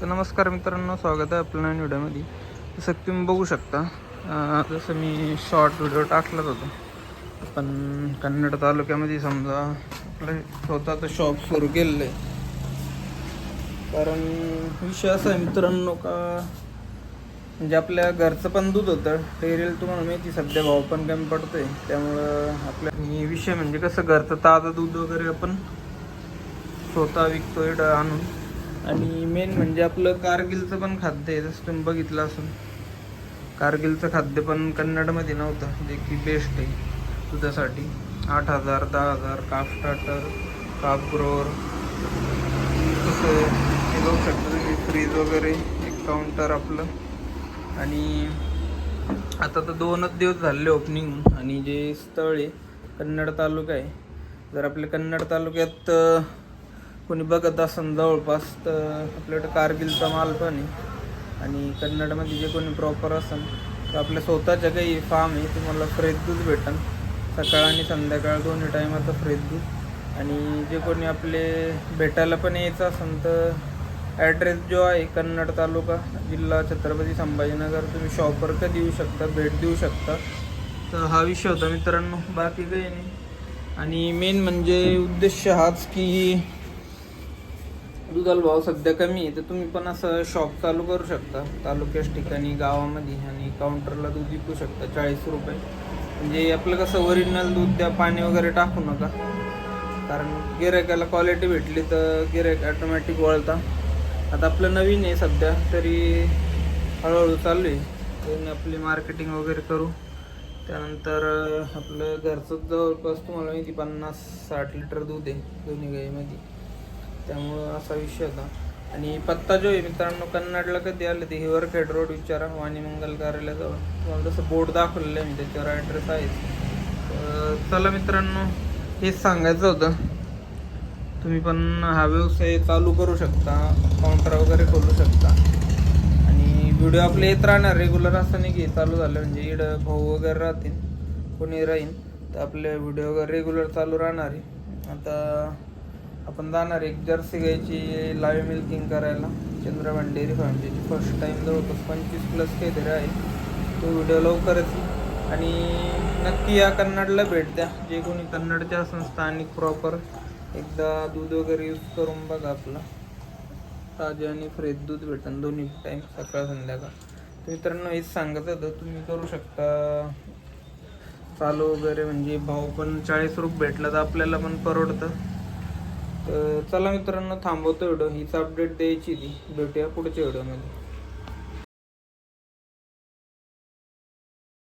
तर नमस्कार मित्रांनो स्वागत आहे आपल्या नवीन व्हिडिओमध्ये. जसं तुम्ही बघू शकता जसं मी शॉर्ट व्हिडिओ टाकलाच होतो. पण कन्नड तालुक्यामध्ये समजा आपलं स्वतःचं शॉप सुरू केलेलं. आहे कारण विषय असा आहे मित्रांनो का म्हणजे आपल्या घरचं पण दूध होतं डेअरीला तुम्हाला माहिती सध्या भाव पण कमी पडतोय. त्यामुळं आपल्या विषय म्हणजे कसं घरचं ताजं दूध वगैरे आपण स्वतः विकतो आणून. आणि मेन म्हणजे आपलं कारगिलचं पण खाद्य आहे. जसं तुम्ही बघितलं असून. कारगिलचं खाद्य पण कन्नडमध्ये नव्हतं. जे की बेस्ट आहे. दुधासाठी आठ हजार दहा हजार काफ स्टार्टर काफ ग्रोअर तसं हे बघू शकता तुम्ही. फ्रीज वगैरे एक काउंटर आपलं. आणि आता तर दोनच दिवस झाले ओपनिंग आणि जे स्थळ आहे कन्नड तालुका आहे. जर आपल्या कन्नड तालुक्यात कोणी बघत असन जवळपास तर आपल्याकडे कारगिलचा माल पण आहे. आणि कन्नडमध्ये जे कोणी प्रॉपर असन तर आपल्या स्वतःच्या काही फार्म आहे तुम्हाला फ्रेश दूध भेटेल सकाळ आणि संध्याकाळ दोन्ही टायमाचं फ्रेश दूध. आणि जे कोणी आपले भेटायला पण यायचं असेल तर ॲड्रेस जो आहे कन्नड तालुका जिल्हा छत्रपती संभाजीनगर तुम्ही शॉपवर का देऊ शकता भेट देऊ शकता. तर हा विषय होता मित्रांनो बाकी काही नाही. आणि मेन म्हणजे उद्देश हाच की दुधाला भाव सध्या कमी आहे तर तुम्ही पण असं शॉप चालू करू शकता. तालुक्याच ठिकाणी गावामध्ये आणि काउंटरला दूध विकू शकता चाळीस रुपये. म्हणजे आपलं कसं ओरिजिनल दूध द्या पाणी वगैरे टाकू नका. कारण गिरायकाला क्वालिटी भेटली तर गिरायक ॲटोमॅटिक वळता. आता आपलं नवीन आहे सध्या तरी हळूहळू चालू आहे. आपली मार्केटिंग वगैरे करू. त्यानंतर आपलं घरचं जवळपास तुम्हाला माहिती पन्नास साठ लिटर दूध आहे दोन्ही गाईमध्ये. त्यामुळं असा विषय होता. आणि पत्ता जो आहे मित्रांनो कन्नडला कधी आले ते हिवरखेड रोड विचारा वाणी मंगल कार्यालयाजवळ तुम्हाला तसं बोर्ड दाखवलेलं आहे मी त्याच्यावर ॲड्रेस आहे तर चला मित्रांनो हेच सांगायचं होतं. तुम्ही पण हा व्यवसाय चालू करू शकता काउंटर वगैरे खोलू शकता. आणि व्हिडिओ आपले येत राहणार रेग्युलर असं नाही की चालू झालं म्हणजे इड भाऊ वगैरे राहतील कोणी राहील तर आपले व्हिडिओ वगैरे रेग्युलर चालू राहणार आहे. आता आपण जाणार एक जर्सी गायची लाईव्ह मिल्किंग करायला. चंद्रबाण डेअरी फार्मची फर्स्ट टाईम जवळपास पंचवीस प्लस काहीतरी आहे. तो व्हिडिओ लवकरच आणि नक्की या कन्नडला भेट द्या. जे कोणी कन्नडच्या संस्थानिक प्रॉपर एकदा दूध वगैरे यूज करून बघा आपलं. ताजे आणि फ्रेश दूध भेटन दोन्ही टाईम सकाळ संध्याकाळ. तर मित्रांनो हेच सांगत होतं तुम्ही करू शकता. चालू वगैरे म्हणजे भाव पण चाळीस रुपये भेटला तर आपल्याला पण परवडतं. चला मित्रांनो थांबवतो एवढं. हीच अपडेट द्यायची ती. भेटूया पुढच्या व्हिडिओमध्ये